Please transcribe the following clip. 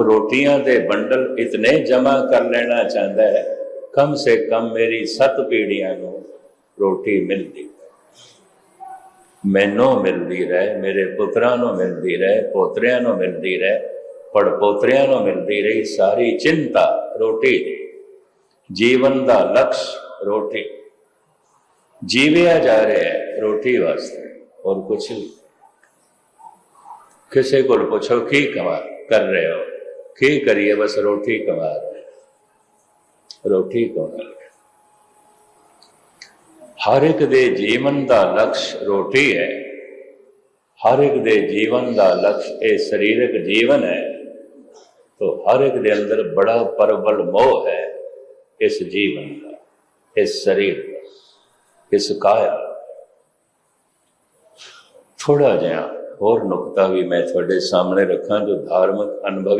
ਰੋਟੀਆਂ ਦੇ ਬੰਡਲ ਇਤਨੇ ਜਮਾ ਕਰ ਲੈਣਾ ਚਾਹੁੰਦਾ ਹੈ। ਕਮ ਸੇ ਕਮ ਮੇਰੀ ਸੱਤ ਪੀੜੀਆਂ ਨੂੰ ਰੋਟੀ ਮਿਲਦੀ ਮੈਨੂੰ ਮਿਲਦੀ ਰਹੇ, ਮੇਰੇ ਪੁੱਤਰਾਂ ਨੂੰ ਮਿਲਦੀ ਰਹੇ, ਪੋਤਰਿਆਂ ਨੂੰ ਮਿਲਦੀ ਰਹੇ, ਪੜ ਪੋਤਰਿਆਂ ਨੂੰ ਮਿਲਦੀ ਰਹੀ ਸਾਰੀ ਚਿੰਤਾ ਰੋਟੀ ਦੀ। ਜੀਵਨ ਦਾ ਲਕਸ਼ ਰੋਟੀ। ਜੀਵਿਆ ਜਾ ਰਿਹਾ ਹੈ ਰੋਟੀ ਵਾਸਤੇ ਔਰ ਕੁਛ ਨਹੀਂ ਕਿਸੇ ਕੋਲ ਪੁੱਛੋ, ਕੀ ਕਮਾ ਕਰ ਰਹੇ ਹੋ? ਕੀ ਕਰੀਏ? ਬਸ ਰੋਟੀ ਕਮਾ ਰਹੇ ਰੋਟੀ ਕਮਾਉਣਾ ਹਰ ਇੱਕ ਦੇ ਜੀਵਨ ਦਾ ਲਕਸ਼ ਰੋਟੀ ਹੈ। ਹਰ ਇੱਕ ਦੇ ਜੀਵਨ ਦਾ ਲਕਸ਼ ਇਹ ਸਰੀਰਕ ਜੀਵਨ ਹੈ। ਤੋ ਹਰ ਇੱਕ ਦੇ ਅੰਦਰ ਬੜਾ ਪਰਬਲ ਮੋਹ ਹੈ ਇਸ ਜੀਵਨ ਦਾ, ਇਸ ਸਰੀਰ ਦਾ, ਇਸ ਕਾਇਆ ਥੋੜਾ ਜਿਹਾ ਹੋਰ ਨੁਕਤਾ ਵੀ ਮੈਂ ਤੁਹਾਡੇ ਸਾਹਮਣੇ ਰੱਖਾਂ ਜੋ ਧਾਰਮਿਕ ਅਨੁਭਵ